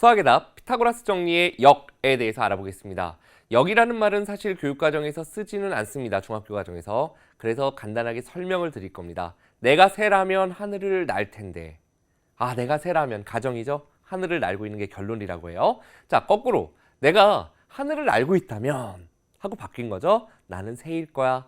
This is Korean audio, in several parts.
수학의 답 피타고라스 정리의 역에 대해서 알아보겠습니다. 역이라는 말은 사실 교육과정에서 쓰지는 않습니다. 중학교 과정에서. 그래서 간단하게 설명을 드릴 겁니다. 내가 새라면 하늘을 날 텐데. 아, 내가 새라면 가정이죠. 하늘을 날고 있는 게 결론이라고 해요. 자, 거꾸로 내가 하늘을 날고 있다면 하고 바뀐 거죠. 나는 새일 거야.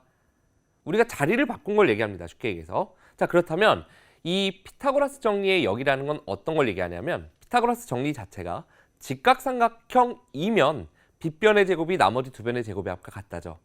우리가 자리를 바꾼 걸 얘기합니다. 쉽게 얘기해서. 자, 그렇다면 이 피타고라스 정리의 역이라는 건 어떤 걸 얘기하냐면 피타고라스 정리 자체가 직각삼각형이면 빗변의 제곱이 나머지 두 변의 제곱의 합과 같다죠.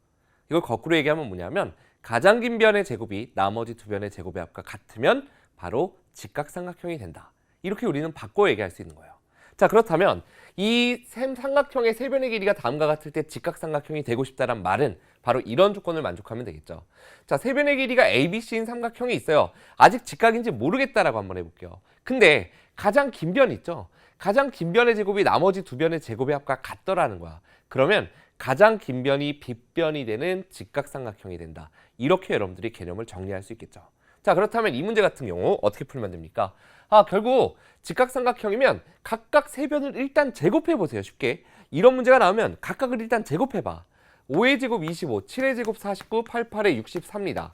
이걸 거꾸로 얘기하면 뭐냐면 가장 긴 변의 제곱이 나머지 두 변의 제곱의 합과 같으면 바로 직각삼각형이 된다. 이렇게 우리는 바꿔 얘기할 수 있는 거예요. 자 그렇다면 이셈 삼각형의 세 변의 길이가 다음과 같을 때 직각삼각형이 되고 싶다란 말은 바로 이런 조건을 만족하면 되겠죠. 자, 세 변의 길이가 ABC인 삼각형이 있어요. 아직 직각인지 모르겠다라고 한번 해볼게요. 근데 가장 긴 변 있죠. 가장 긴 변의 제곱이 나머지 두 변의 제곱의 합과 같더라는 거야. 그러면 가장 긴 변이 빗변이 되는 직각삼각형이 된다. 이렇게 여러분들이 개념을 정리할 수 있겠죠. 자, 그렇다면 이 문제 같은 경우 어떻게 풀면 됩니까? 아, 결국 직각삼각형이면 각각 세 변을 일단 제곱해 보세요. 쉽게. 이런 문제가 나오면 각각을 일단 제곱해 봐. 5의 제곱 25, 7의 제곱 49, 88의 63입니다.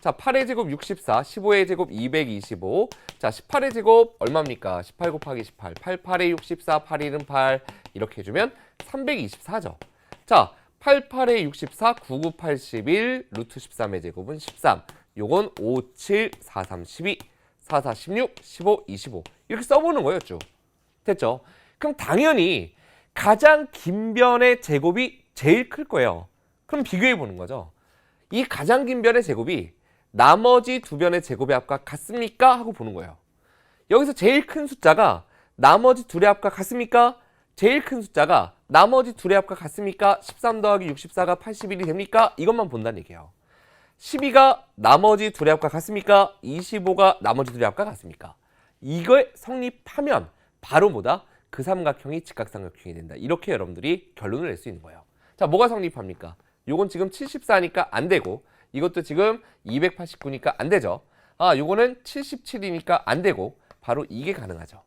자, 8의 제곱 64, 15의 제곱 225. 자, 18의 제곱 얼마입니까? 18 곱하기 18, 88의 64, 81은 8. 이렇게 해주면 324죠. 자, 88의 64, 99, 81, 루트 13의 제곱은 13. 요건 5, 7, 4, 3, 12, 4, 4, 16, 15, 25. 이렇게 써보는 거예요, 쭉. 됐죠? 그럼 당연히 가장 긴 변의 제곱이 제일 클 거예요. 그럼 비교해 보는 거죠. 이 가장 긴 변의 제곱이 나머지 두 변의 제곱의 합과 같습니까? 하고 보는 거예요. 여기서 제일 큰 숫자가 나머지 둘의 합과 같습니까? 제일 큰 숫자가 나머지 둘의 합과 같습니까? 13 더하기 64가 81이 됩니까? 이것만 본다는 얘기예요. 12가 나머지 둘의 합과 같습니까? 25가 나머지 둘의 합과 같습니까? 이걸 성립하면 바로 뭐다? 그 삼각형이 직각삼각형이 된다. 이렇게 여러분들이 결론을 낼 수 있는 거예요. 자, 뭐가 성립합니까? 요건 지금 74니까 안 되고 이것도 지금 289니까 안 되죠. 아, 요거는 77이니까 안 되고 바로 이게 가능하죠.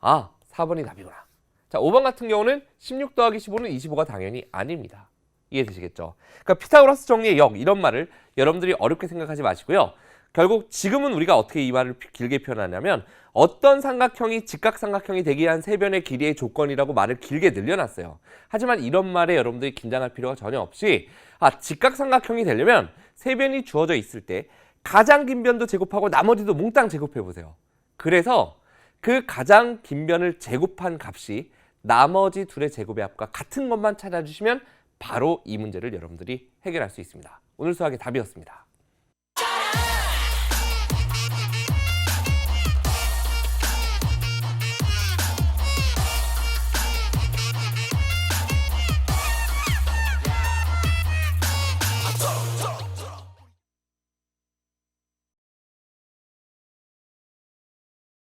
아, 4번이 답이구나. 자, 5번 같은 경우는 16 더하기 15는 25가 당연히 아닙니다. 이해되시겠죠? 그러니까 피타고라스 정리의 역 이런 말을 여러분들이 어렵게 생각하지 마시고요. 결국 지금은 우리가 어떻게 이 말을 길게 표현하냐면 어떤 삼각형이 직각삼각형이 되기 위한 세 변의 길이의 조건이라고 말을 길게 늘려놨어요. 하지만 이런 말에 여러분들이 긴장할 필요가 전혀 없이 아 직각삼각형이 되려면 세 변이 주어져 있을 때 가장 긴 변도 제곱하고 나머지도 몽땅 제곱해 보세요. 그래서 그 가장 긴 변을 제곱한 값이 나머지 둘의 제곱의 합과 같은 것만 찾아주시면 바로 이 문제를 여러분들이 해결할 수 있습니다. 오늘 수학의 답이었습니다.